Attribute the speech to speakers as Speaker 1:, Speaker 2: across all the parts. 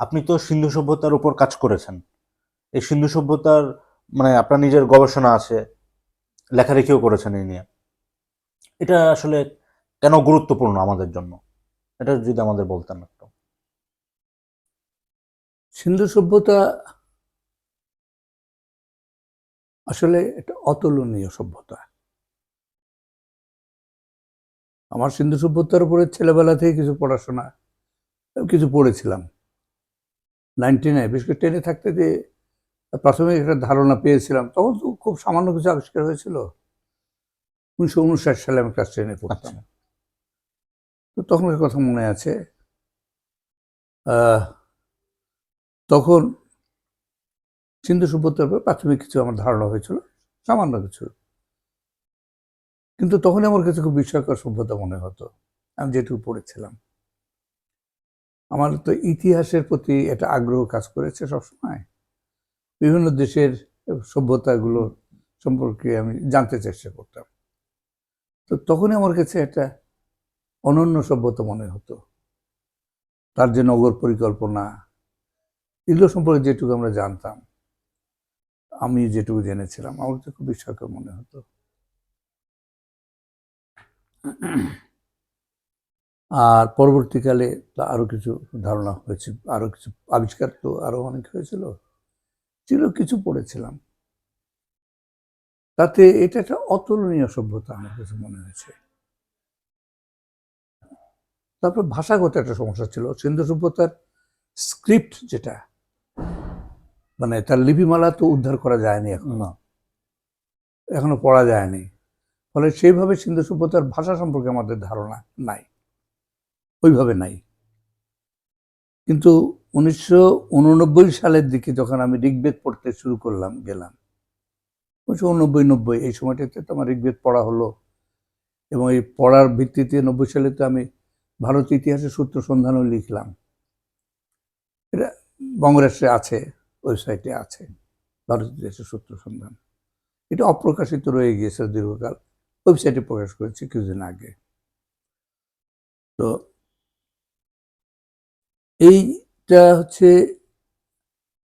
Speaker 1: আপনি তো সিন্ধু সভ্যতার উপর কাজ করেছেন। এই সিন্ধু সভ্যতার মানে আপনার নিজের গবেষণা আছে, লেখালেখিও করেছেন এই নিয়ে। এটা আসলে কেন গুরুত্বপূর্ণ আমাদের জন্য? এটা যদি আমাদের বলতেন একটু।
Speaker 2: সিন্ধু সভ্যতা আসলে একটা অতুলনীয় সভ্যতা। আমার সিন্ধু সভ্যতার উপরে ছেলেবেলা থেকে কিছু পড়াশোনা, কিছু পড়েছিলাম। নাইনটি নাইন বিশেষ করে টেনে থাকতে যে প্রাথমিক একটা ধারণা পেয়েছিলাম তখন তো খুব সামান্য কিছু আবিষ্কার হয়েছিল। উনিশশো উনষাট সালে আমি ক্লাস টেনে পড়তাম।
Speaker 1: আচ্ছা।
Speaker 2: তো তখনের কথা মনে আছে। আহ, তখন সিন্ধু সভ্যতার উপর প্রাথমিক কিছু আমার ধারণা হয়েছিল সামান্য কিছু। কিন্তু তখন আমার কাছে খুব বিস্ময়কর সভ্যতা মনে হতো আমি যেটুকু পড়েছিলাম। আমার তো ইতিহাসের প্রতি একটা আগ্রহ কাজ করেছে সবসময়। বিভিন্ন দেশের সভ্যতাগুলো সম্পর্কে আমি জানতে চেষ্টা করতাম। তো তখনই আমার কাছে একটা অনন্য সভ্যতা মনে হতো। তার যে নগর পরিকল্পনা, এগুলো সম্পর্কে যেটুকু আমরা জানতাম, আমি যেটুকু জেনেছিলাম, আমার কাছে খুব বিস্ময়কর মনে হতো। আর পরবর্তীকালে তা আরও কিছু ধারণা হয়েছে আরও কিছু আবিষ্কার তো আরও অনেক হয়েছিল ছিল কিছু পড়েছিলাম। তাতে এটা একটা অতুলনীয় সভ্যতা আমার কাছে মনে হয়েছে। তারপর ভাষাগত একটা সমস্যা ছিল সিন্ধু সভ্যতার স্ক্রিপ্ট যেটা মানে তার লিপিমালা তো উদ্ধার করা যায়নি এখন।
Speaker 1: না
Speaker 2: এখনও পড়া যায়নি। ফলে সেইভাবে সিন্ধু সভ্যতার ভাষা সম্পর্কে আমাদের ধারণা নাই। ওইভাবে নাই। কিন্তু উনিশশো উননব্বই সালের দিকে যখন আমি ঋগ্বেদ পড়তে শুরু করলাম, গেলাম। উনিশশো উনব্বই নব্বই, এই সময়টাতে তো আমার ঋগ্বেদ পড়া হলো। এবং এই পড়ার ভিত্তিতে নব্বই সালে তো আমি ভারত ইতিহাসের সূত্র সন্ধানও লিখলাম। এটা বঙ্গরাষ্ট্রে আছে, ওয়েবসাইটে আছে, ভারত ইতিহাসের সূত্র সন্ধান। এটা অপ্রকাশিত রয়ে গিয়েছে দীর্ঘকাল। ওয়েবসাইটে প্রকাশ করেছে কিছুদিন আগে। তো এইটা হচ্ছে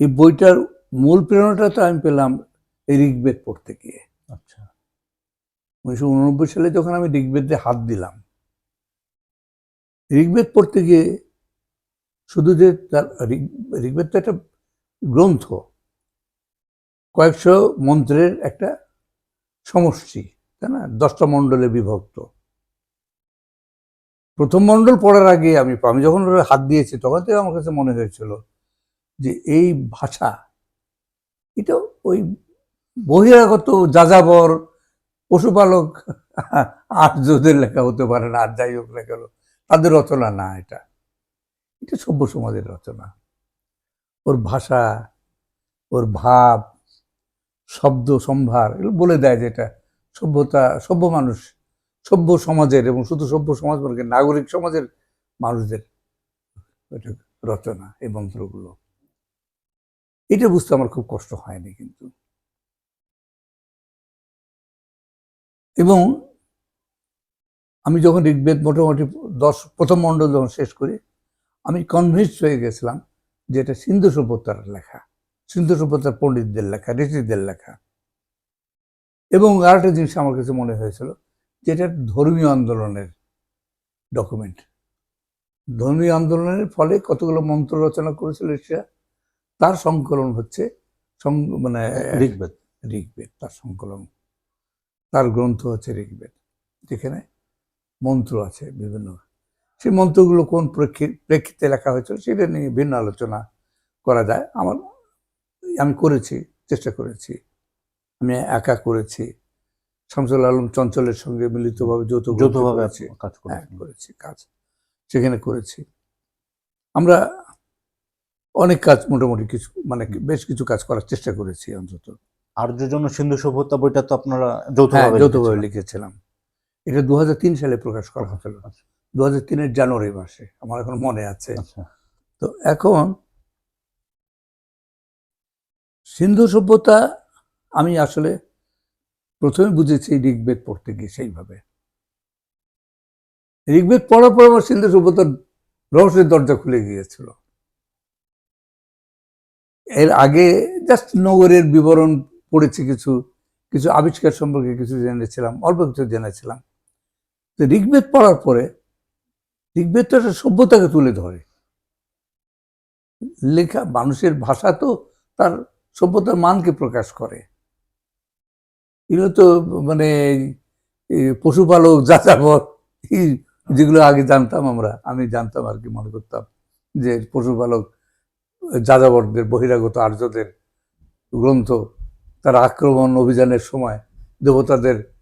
Speaker 2: এই বইটার মূল প্রেরণাটা তো আমি পেলাম এই ঋগ্বেদ পড়তে গিয়ে।
Speaker 1: আচ্ছা।
Speaker 2: উনিশশো উননব্বই সালে যখন আমি ঋগ্বেদে হাত দিলাম ঋগ্বেদ পড়তে গিয়ে শুধু যে তার ঋগ- ঋগ্বেদ তো একটা গ্রন্থ কয়েকশো মন্ত্রের একটা সমষ্টি তাই না? দশটা মণ্ডলে বিভক্ত। প্রথম মণ্ডল পড়ার আগে আমি আমি যখন হাত দিয়েছি, তখন থেকে আমার কাছে মনে হয়েছিল যে এই ভাষা, এটা ওই বহিরাগত যাযাবর পশুপালক আর্যদের লেখা হতে পারে না, আর যাই হোক লেখা হলো তাদের রচনা না এটা। এটা সভ্য সমাজের রচনা। ওর ভাষা, ওর ভাব, শব্দ, সম্ভার, এগুলো বলে দেয় যে এটা সভ্যতা, সভ্য মানুষ সভ্য সমাজের এবং শুধু সভ্য সমাজ বলকে নাগরিক সমাজের মানুষদের রচনা এই মন্ত্রগুলো। এটা বুঝতে আমার খুব কষ্ট হয়নি কিন্তু। এবং আমি যখন ঋগ্বেদ মোটামুটি দশ, প্রথম মণ্ডল যখন শেষ করি, আমি কনভিন্স হয়ে গেছিলাম যে এটা সিন্ধু সভ্যতার লেখা, সিন্ধু সভ্যতার পণ্ডিতদের লেখা, ঋষিদের লেখা। এবং আরেকটা জিনিস আমার কাছে মনে হয়েছিল যে এটা ধর্মীয় আন্দোলনের ডকুমেন্ট ধর্মীয় আন্দোলনের ফলে কতগুলো মন্ত্র রচনা করেছিল ঋষিরা তার সংকলন হচ্ছে মানে
Speaker 1: ঋগ্বেদ।
Speaker 2: ঋগ্বেদ তার সংকলন। তার গ্রন্থ হচ্ছে ঋগ্বেদ যেখানে মন্ত্র আছে বিভিন্ন। সেই মন্ত্রগুলো কোন প্রেক্ষি- প্রেক্ষিতে লেখা হয়েছিল সেটা নিয়ে ভিন্ন আলোচনা করা যায়। আমার আমি করেছি চেষ্টা করেছি। আমি একা করেছি। শামসুল আলম চঞ্চলের সঙ্গে মিলিতভাবে যৌথ
Speaker 1: যৌথভাবে
Speaker 2: করেছি
Speaker 1: কাজ
Speaker 2: হ্যাঁ করেছি কাজ সেখানে করেছি। আমরা অনেক কাজ মোটামুটি কিছু মানে বেশ কিছু কাজ করার চেষ্টা করেছি অন্তত।
Speaker 1: আর্য জন্য সিন্ধু সভ্যতা বইটা তো আপনারা
Speaker 2: হ্যাঁ
Speaker 1: যৌথভাবে
Speaker 2: যৌথভাবে লিখেছিলাম। এটা দু হাজার তিন সালে প্রকাশ করা হয়েছিল
Speaker 1: আচ্ছা,
Speaker 2: দু হাজার তিনের জানুয়ারি মাসে আমার এখন মনে আছে।
Speaker 1: আচ্ছা।
Speaker 2: তো এখন সিন্ধু সভ্যতা আমি আসলে প্রথমে বুঝেছি ঋগ্বেদ পড়তে গিয়ে সেইভাবে। ঋগ্বেদ পড়ার পর আমার সিন্ধু সভ্যতার রহস্যের দরজা খুলে গিয়েছিল। এর আগে জাস্ট নগরের বিবরণ পড়েছি কিছু কিছু আবিষ্কার সম্পর্কে কিছু জেনেছিলাম, অল্প কিছু জেনেছিলাম। তো ঋগ্বেদ পড়ার পরে ঋগ্বেদ তো একটা সভ্যতাকে তুলে ধরে। লেখা, মানুষের ভাষা তো তার সভ্যতার মানকে প্রকাশ করে। এগুলো তো মানে পশুপালক, যাযাবর যেগুলো আগে জানতাম আমরা, আমি জানতাম আর কি মনে করতাম যে পশুপালক, যাযাবরদের, বহিরাগত আর্যদের গ্রন্থ, তারা আক্রমণ অভিযানের সময় দেবতাদের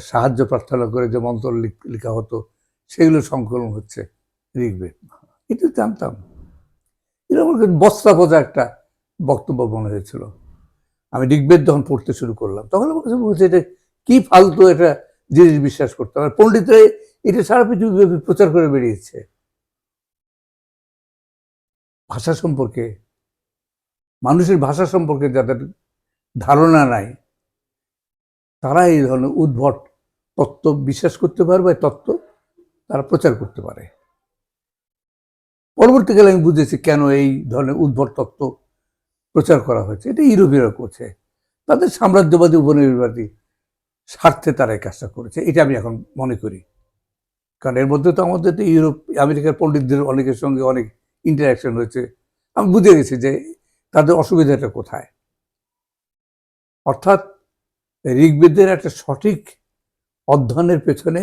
Speaker 2: সাহায্য প্রার্থনা করে যে মন্ত্র লিখ- হতো, সেগুলো সংকলন হচ্ছে ঋগ্বেদ এটা জানতাম। কাছে বস্তা বোঝা একটা বক্তব্য মনে হয়েছিল। আমি ঋগ্বেদ যখন পড়তে শুরু করলাম, তখন আমার কাছে হচ্ছে এটা কি ফালতু এটা জিনিস বিশ্বাস করতাম আর পণ্ডিতরা এটা সারা পৃথিবী প্রচার করে বেরিয়েছে। ভাষা সম্পর্কে, মানুষের ভাষা সম্পর্কে যাদের ধারণা নাই, তারা এই ধরনের উদ্ভট তত্ত্ব বিশ্বাস করতে পারে বা তত্ত্ব তারা প্রচার করতে পারে। পরবর্তীকালে আমি বুঝেছি কেন এই ধরনের উদ্ভট তত্ত্ব প্রচার করা হয়েছে। এটা ইউরোপীয়রা করছে। তাদের সাম্রাজ্যবাদী উপনিবেশবাদী স্বার্থে তারা এই কাজটা করেছে। এটা আমি এখন মনে করি। কারণ এর মধ্যে তো আমাদের তো ইউরোপ, আমেরিকার পণ্ডিতদের অনেকের সঙ্গে অনেক ইন্টারাকশন হয়েছে। আমি বুঝে গেছি যে তাদের অসুবিধাটা কোথায়। অর্থাৎ ঋগ্বেদের একটা সঠিক অধ্যয়নের পেছনে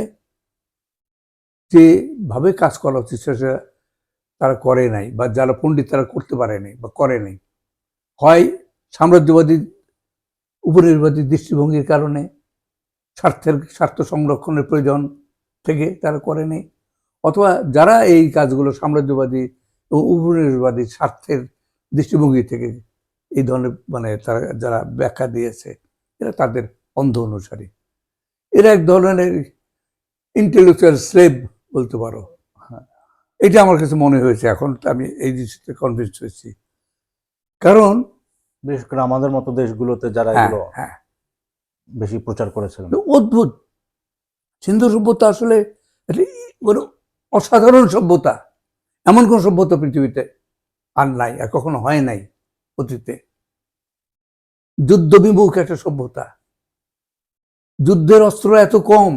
Speaker 2: যেভাবে কাজ করা উচিত সেটা তারা করে নাই বা যারা পণ্ডিত তারা করতে পারে নাই বা করে নাই। হয় সাম্রাজ্যবাদী, উপনির্বাদী দৃষ্টিভঙ্গির কারণে, স্বার্থের, স্বার্থ সংরক্ষণের প্রয়োজন থেকে তারা করে নেই অথবা যারা এই কাজগুলো সাম্রাজ্যবাদী এবং উপনিবেশবাদী স্বার্থের দৃষ্টিভঙ্গি থেকে এই ধরনের মানে তারা যারা ব্যাখ্যা দিয়েছে, এরা তাদের অন্ধ অনুসারী। এরা এক ধরনের ইন্টেলেকচুয়াল স্লেভ বলতে পারো। হ্যাঁ এটা আমার কাছে মনে হয়েছে। এখন আমি এই জিনিসটা কনভিন্স হয়েছি। কারণ
Speaker 1: বিশেষ করে আমাদের মতো দেশগুলোতে যারা
Speaker 2: হ্যাঁ
Speaker 1: এগুলো
Speaker 2: হ্যাঁ।
Speaker 1: বেশি প্রচার করেছিলেন।
Speaker 2: অদ্ভুত। সিন্ধু সভ্যতা আসলে অসাধারণ সভ্যতা। এমন কোন সভ্যতা পৃথিবীতে আর নাই আর কখনো হয় নাই অতীতে। যুদ্ধ বিমুখ একটা সভ্যতা। যুদ্ধের অস্ত্র এত কম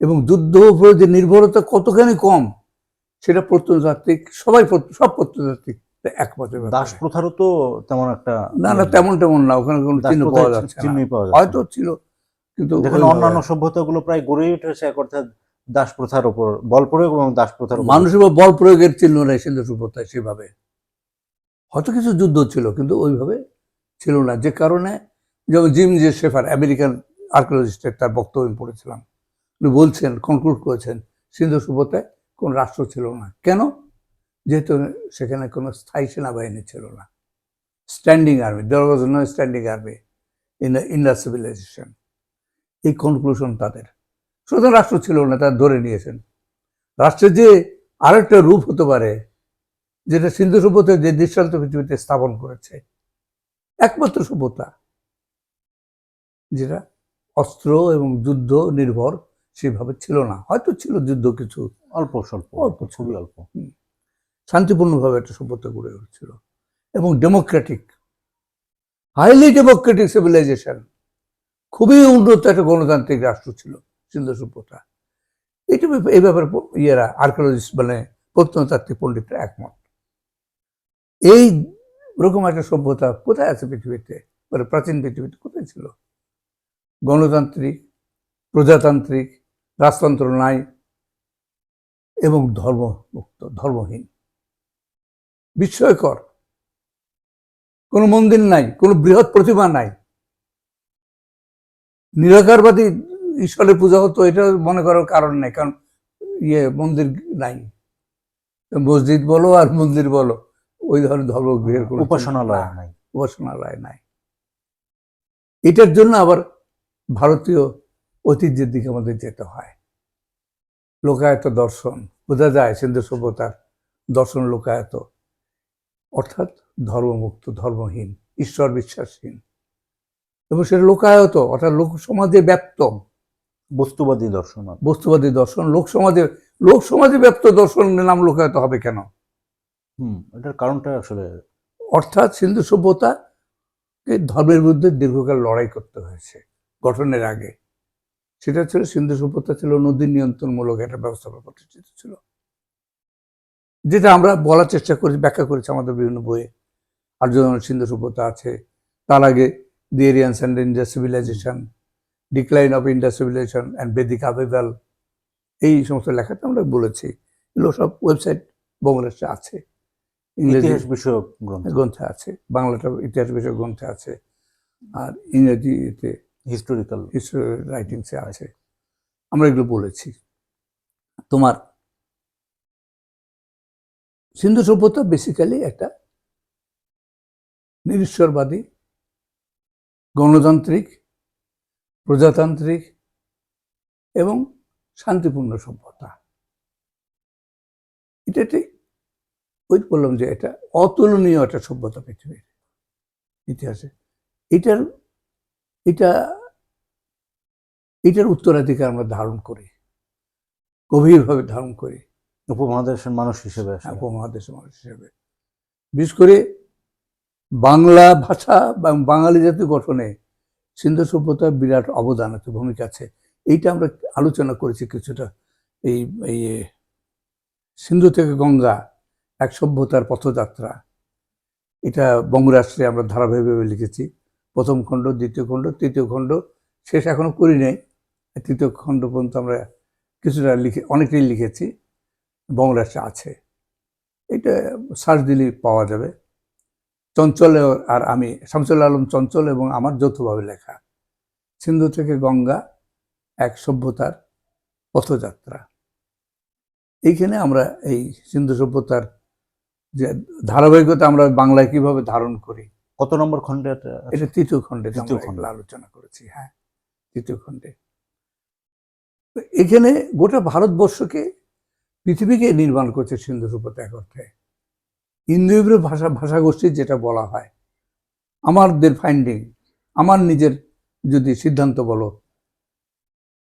Speaker 2: এবং যুদ্ধ উপরে যে নির্ভরতা কতখানি কম সেটা প্রত্নতাত্ত্বিক সবাই সব প্রত্নতাত্ত্বিক একমত
Speaker 1: দাস প্রথারও তো তেমন একটা
Speaker 2: না না তেমন তেমন না ওখানে কোনো চিহ্ন পাওয়া যাচ্ছে
Speaker 1: চিহ্নই পাওয়া যাচ্ছে
Speaker 2: হয়তো ছিল কিন্তু
Speaker 1: যেখানে অন্যান্য সভ্যতাগুলো প্রায় গড়েই উঠেছে এক অর্থাৎ দাস প্রথার উপর বল প্রয়োগ এবং দাস প্রথার
Speaker 2: মানুষের বল প্রয়োগের চিহ্ন নেই সিন্ধু সভ্যতায় সেভাবে। হয়তো কিছু যুদ্ধ ছিল কিন্তু ওইভাবে ছিল না। যে কারণে যেমন জিম জে শেফার আমেরিকান আর্কিওলজিস্টের তার বক্তব্য আমি পড়েছিলাম। উনি বলছেন কনক্লুড করেছেন সিন্ধু সভ্যতায় কোন রাষ্ট্র ছিল না। কেন? যেহেতু সেখানে কোনো স্থায়ী সেনাবাহিনী ছিল না। স্ট্যান্ডিং আর্মি দেওয়ার was no standing army in in the civilization এই কনক্লুশন তাদের। সুতরাং রাষ্ট্র ছিল না তারা ধরে নিয়েছেন। রাষ্ট্রের যে আরেকটা রূপ হতে পারে যেটা সিন্ধু সভ্যতা যে দৃষ্টান্ত পৃথিবীতে স্থাপন করেছে একমাত্র সভ্যতা যেটা অস্ত্র এবং যুদ্ধ নির্ভর সেভাবে ছিল না। হয়তো ছিল যুদ্ধ কিছু।
Speaker 1: অল্প স্বল্প
Speaker 2: অল্প।
Speaker 1: খুবই অল্প।
Speaker 2: শান্তিপূর্ণভাবে একটা সভ্যতা গড়ে উঠছিল। এবং ডেমোক্রেটিক হাইলি ডেমোক্রেটিক সিভিলাইজেশন খুবই উন্নত একটা গণতান্ত্রিক রাষ্ট্র ছিল সিন্ধু সভ্যতা। এটা এই ব্যাপারে ইয়েরা আর্কিওলজিস্ট মানে প্রত্নতাত্ত্বিক পণ্ডিতরা একমত। এই রকম একটা সভ্যতা কোথায় আছে পৃথিবীতে? মানে প্রাচীন পৃথিবীতে কোথায় ছিল? গণতান্ত্রিক, প্রজাতান্ত্রিক, রাজতন্ত্র নাই এবং ধর্মমুক্ত, ধর্মহীন। বিস্ময়কর। কোনো মন্দির নাই কোনো বৃহৎ প্রতিমা নাই। নিরাকারবাদী ঈশ্বরের পূজা হতো এটা মনে করার কারণ নেই কারণ ইয়ে মন্দির নাই। মসজিদ বলো আর মন্দির বলো ওই ধরনের ধর্মগৃহের কোনো
Speaker 1: উপাসনালয় নাই।
Speaker 2: উপাসনালয় নাই। এটার জন্য আবার ভারতীয় ঐতিহ্যের দিকে আমাদের যেতে হয়। লোকায়ত দর্শন বোঝা যায় সিন্ধু সভ্যতার দর্শন লোকায়ত। অর্থাৎ ধর্মমুক্ত ধর্মহীন ঈশ্বর বিশ্বাসহীন এবং সেটা লোকায়ত অর্থাৎ লোক সমাজে ব্যপ্ত।
Speaker 1: বস্তুবাদী দর্শন
Speaker 2: বস্তুবাদী দর্শন লোক সমাজে লোক সমাজে ব্যপ্ত দর্শনের নাম লোকায়ত হবে কেন?
Speaker 1: হুম এটার কারণটা আসলে
Speaker 2: অর্থাৎ সিন্ধু সভ্যতাকে ধর্মের বিরুদ্ধে দীর্ঘকাল লড়াই করতে হয়েছে গঠনের আগে। সেটা ছিল সিন্ধু সভ্যতা ছিল নদী নিয়ন্ত্রণমূলক একটা ব্যবস্থাপনা প্রতিষ্ঠিত ছিল। যেটা আমরা বলার চেষ্টা করি ব্যাখ্যা করেছি আমাদের বিভিন্ন বইয়ে। আর্য সিন্ধু সভ্যতা আছে তার আগে the Aryans and India civilization decline of India civilization and Vedic revival এই সমস্ত লেখাটা আমরা বলেছি। এগুলো সব ওয়েবসাইট বঙ্গলাদেশে আছে। ইংরেজি
Speaker 1: বিষয়ক গ্রন্থ।
Speaker 2: গ্রন্থে আছে। বাংলাটা ইতিহাস বিষয়ক গ্রন্থে আছে। আর ইংরেজিতে
Speaker 1: হিস্টোরিক্যাল
Speaker 2: হিস্ট্রি রাইটিংসে আছে। আমরা এগুলো বলেছি। তোমার সিন্ধু সভ্যতা বেসিক্যালি একটা নিরীশ্বরবাদী, গণতান্ত্রিক, প্রজাতান্ত্রিক এবং শান্তিপূর্ণ সভ্যতা। এটা একটি ওই বললাম যে এটা অতুলনীয় একটা সভ্যতা পৃথিবীর ইতিহাসে। এটার, এটা, এটার উত্তরাধিকার আমরা ধারণ করি, গভীরভাবে ধারণ করি।
Speaker 1: উপমহাদেশের মানুষ হিসেবে
Speaker 2: উপমহাদেশের মানুষ হিসেবে। বিশেষ করে বাংলা ভাষা বা বাঙালি জাতি গঠনে সিন্ধু সভ্যতার বিরাট অবদান আছে, ভূমিকা আছে। এইটা আমরা আলোচনা করেছি কিছুটা। এই এই সিন্ধু থেকে গঙ্গা, এক সভ্যতার পথযাত্রা। এটা বঙ্গরাষ্ট্রে আমরা ধারাবাহিকভাবে লিখেছি। প্রথম খণ্ড, দ্বিতীয় খণ্ড, তৃতীয় খণ্ড, শেষ এখনও করি নাই। তৃতীয় খণ্ড পর্যন্ত আমরা কিছুটা লিখে, অনেকটাই লিখেছি। বঙ্গরাষ্ট্রে আছে। এটা সার্চ দিলেই পাওয়া যাবে। চঞ্চল আর আমি শামসুল আলম চঞ্চল এবং আমার যৌথভাবে লেখা। সিন্ধু থেকে গঙ্গা এক সভ্যতার পথযাত্রা। এইখানে আমরা এই সিন্ধু সভ্যতার যে ধারাবাহিকতা আমরা বাংলায় কীভাবে ধারণ করি?
Speaker 1: কত নম্বর খণ্ডে এটা
Speaker 2: তৃতীয় খণ্ডে
Speaker 1: তৃতীয় খণ্ডে।
Speaker 2: আলোচনা করেছি হ্যাঁ। তৃতীয় খণ্ডে। তো এখানে গোটা ভারতবর্ষকে পৃথিবীকে নির্মাণ করছে সিন্ধু সভ্যতা এক অর্থে। ইন্দো ইউরোপ ভাষা ভাষাগোষ্ঠী যেটা বলা হয় আমাদের ফাইন্ডিং আমার নিজের যদি সিদ্ধান্ত বলো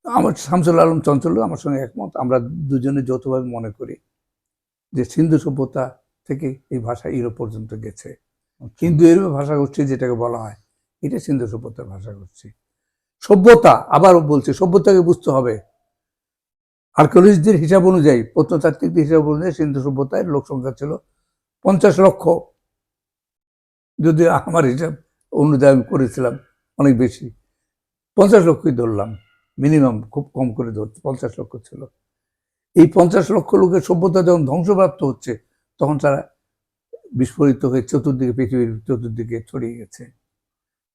Speaker 2: আমার শামসুল আলম চঞ্চল আমার সঙ্গে একমত আমরা দুজনে যৌথভাবে মনে করি যে সিন্ধু সভ্যতা থেকে এই ভাষা ইউরোপ পর্যন্ত গেছে।
Speaker 1: আচ্ছা।
Speaker 2: হিন্দু এরূপ ভাষাগোষ্ঠী যেটাকে বলা হয় এটা সিন্ধু সভ্যতার ভাষাগোষ্ঠী। সভ্যতা আবার বলছে সভ্যতাকে বুঝতে হবে আর্কিওলজিস্টদের হিসাব অনুযায়ী প্রত্নতাত্ত্বিকদের হিসাব অনুযায়ী সিন্ধু সভ্যতায় লোক সংখ্যা ছিল পঞ্চাশ লক্ষ। যদি আমার হিসাব অনুযায়ী আমি করেছিলাম অনেক বেশি। পঞ্চাশ লক্ষই ধরলাম মিনিমাম খুব কম করে ধরছে পঞ্চাশ লক্ষ ছিল। এই পঞ্চাশ লক্ষ লোকের সভ্যতা যখন ধ্বংসপ্রাপ্ত হচ্ছে তখন তারা বিস্ফোরিত হয়ে চতুর্দিকে পৃথিবীর চতুর্দিকে ছড়িয়ে গেছে।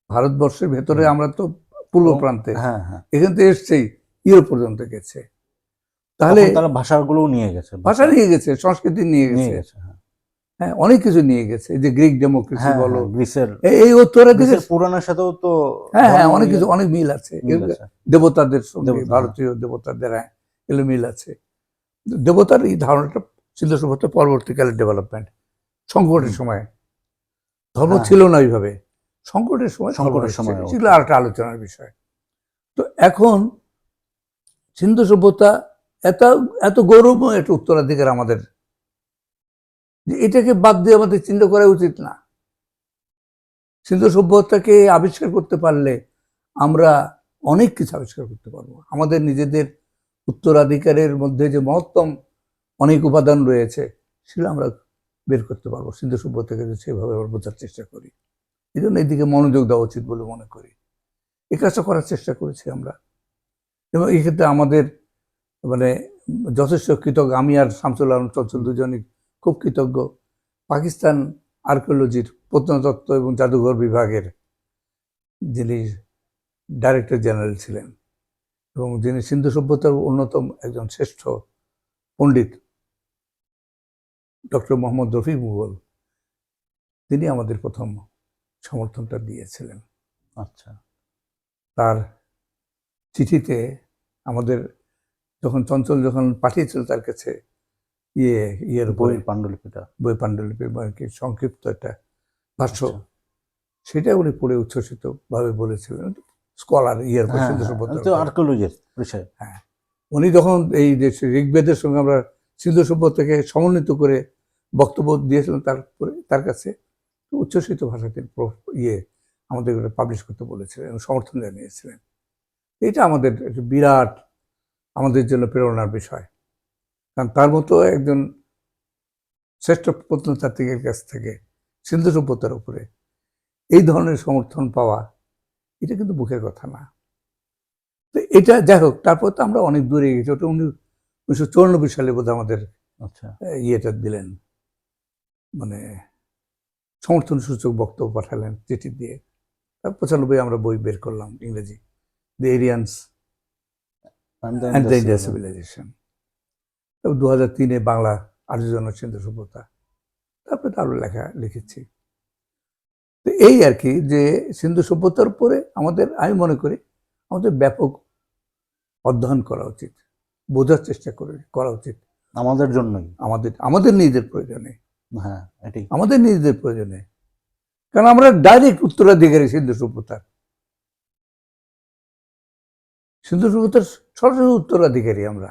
Speaker 2: ভারতবর্ষের ভেতরে আমরা তো পূর্ব প্রান্তে
Speaker 1: হ্যাঁ হ্যাঁ।
Speaker 2: এখান থেকে এসছেই ইউরোপ পর্যন্ত গেছে। তাহলে
Speaker 1: তারা ভাষাগুলোও নিয়ে গেছে
Speaker 2: ভাষা নিয়ে গেছে সংস্কৃতি নিয়ে গেছে।
Speaker 1: হ্যাঁ।
Speaker 2: হ্যাঁ অনেক কিছু নিয়ে গেছে যে গ্রিক ডেমোক্রেসি
Speaker 1: হ্যাঁ,
Speaker 2: বলো
Speaker 1: হ্যাঁ, গ্রিসের
Speaker 2: এই- দিকে
Speaker 1: গ্রিসের পুরাণের সাথেও তো
Speaker 2: হ্যাঁ হ্যাঁ অনেক কিছু অনেক মিল আছে। দেবতাদের সঙ্গে ভারতীয় দেবতাদের হ্যাঁ এগুলো মিল আছে। দেবতার এই ধারণাটা সিন্ধু সভ্যতা পরবর্তীকালে ডেভেলপমেন্ট সংকটের সময়। ধর্ম। ছিল না ওইভাবে। সংকটের সময়
Speaker 1: সংকটের সময়
Speaker 2: সময় সেগুলো আর একটা আলোচনার বিষয়। তো এখন সিন্ধু সভ্যতা এত এত গৌরবময় একটা উত্তরাধিকার আমাদের। যে এটাকে বাদ দিয়ে আমাদের চিন্তা করা উচিত না। সিন্ধু সভ্যতাকে আবিষ্কার করতে পারলে আমরা অনেক কিছু আবিষ্কার করতে পারব। আমাদের নিজেদের উত্তরাধিকারের মধ্যে যে মহত্তম অনেক উপাদান রয়েছে, সেগুলো আমরা বের করতে পারব। সিন্ধু সভ্যতাকে সেভাবে আমরা বোঝার চেষ্টা করি। এই জন্য এদিকে মনোযোগ দেওয়া উচিত বলে মনে করি। এই কাজটা করার চেষ্টা করেছি আমরা। এবং এক্ষেত্রে আমাদের মানে যথেষ্ট কৃতজ্ঞ। আমি আর শামসুল আলম চঞ্চল দুজনই খুব কৃতজ্ঞ। পাকিস্তান আর্কিওলজির প্রত্নতত্ত্ব এবং জাদুঘর বিভাগের যিনি ডাইরেক্টর জেনারেল ছিলেন এবং যিনি সিন্ধু সভ্যতার অন্যতম একজন শ্রেষ্ঠ পণ্ডিত ডক্টর মোহাম্মদ রফিক মুঘল তিনি আমাদের প্রথম সমর্থনটা দিয়েছিলেন।
Speaker 1: আচ্ছা।
Speaker 2: তার চিঠিতে আমাদের যখন চঞ্চল যখন পাঠিয়েছিল তার কাছে ইয়ে ইয়ের বই
Speaker 1: পাণ্ডুলিপিটা।
Speaker 2: বই পাণ্ডুলিপি কি সংক্ষিপ্ত একটা ভাষ্য।
Speaker 1: আচ্ছা।
Speaker 2: সেটা উনি পড়ে উচ্ছ্বসিত ভাবে বলেছিলেন। স্কলার ইয়ের
Speaker 1: হ্যাঁ, হ্যাঁ,
Speaker 2: উপর।
Speaker 1: আর্কিওলজির বিষয়।
Speaker 2: উনি যখন এই যে ঋগ্বেদের সঙ্গে আমরা সিন্ধু সভ্যতাকে সমন্বিত করে বক্তব্য দিয়েছিলেন তারপরে তার কাছে উচ্ছ্বসিত ভাষাতে প্র- ইয়ে আমাদের পাবলিশ করতে বলেছিলেন এবং সমর্থন জানিয়েছিলেন। এটা আমাদের একটা বিরাট আমাদের জন্য প্রেরণার বিষয়। কারণ তার মতো একজন শ্রেষ্ঠ প্রত্নতাত্ত্বিকের কাছ থেকে সিন্ধু সভ্যতার উপরে এই ধরনের সমর্থন পাওয়া এটা কিন্তু মুখের কথা না। তো এটা যাই হোক তারপর তো আমরা অনেক দূরে গেছি। ওটা উনি উনিশশো চৌরানব্বই সালে বোধ আমাদের
Speaker 1: আচ্ছা।
Speaker 2: ইয়েটা দিলেন। মানে সমর্থন সূচক বক্তব্য পাঠালেন চিঠি দিয়ে। পঁচানব্বই আমরা বই বের করলাম ইংরেজি। The Aryans and the civilization দু হাজার তিনে বাংলা আর্যজন সিন্ধু সভ্যতা তারপরে তো লেখা লিখেছি। তো এই আর কি যে সিন্ধু সভ্যতার উপরে আমাদের আমি মনে করি আমাদের ব্যাপক অধ্যয়ন করা উচিত বোঝার চেষ্টা করে করা উচিত।
Speaker 1: আমাদের জন্যই।
Speaker 2: আমাদের আমাদের নিজেদের প্রয়োজনে।
Speaker 1: হ্যাঁ এটাই।
Speaker 2: আমাদের নিজেদের প্রয়োজনে। কারণ আমরা ডাইরেক্ট উত্তরাধিকারী সিন্ধু সভ্যতার সিন্ধু সভ্যতার সরাসরি উত্তরাধিকারী আমরা।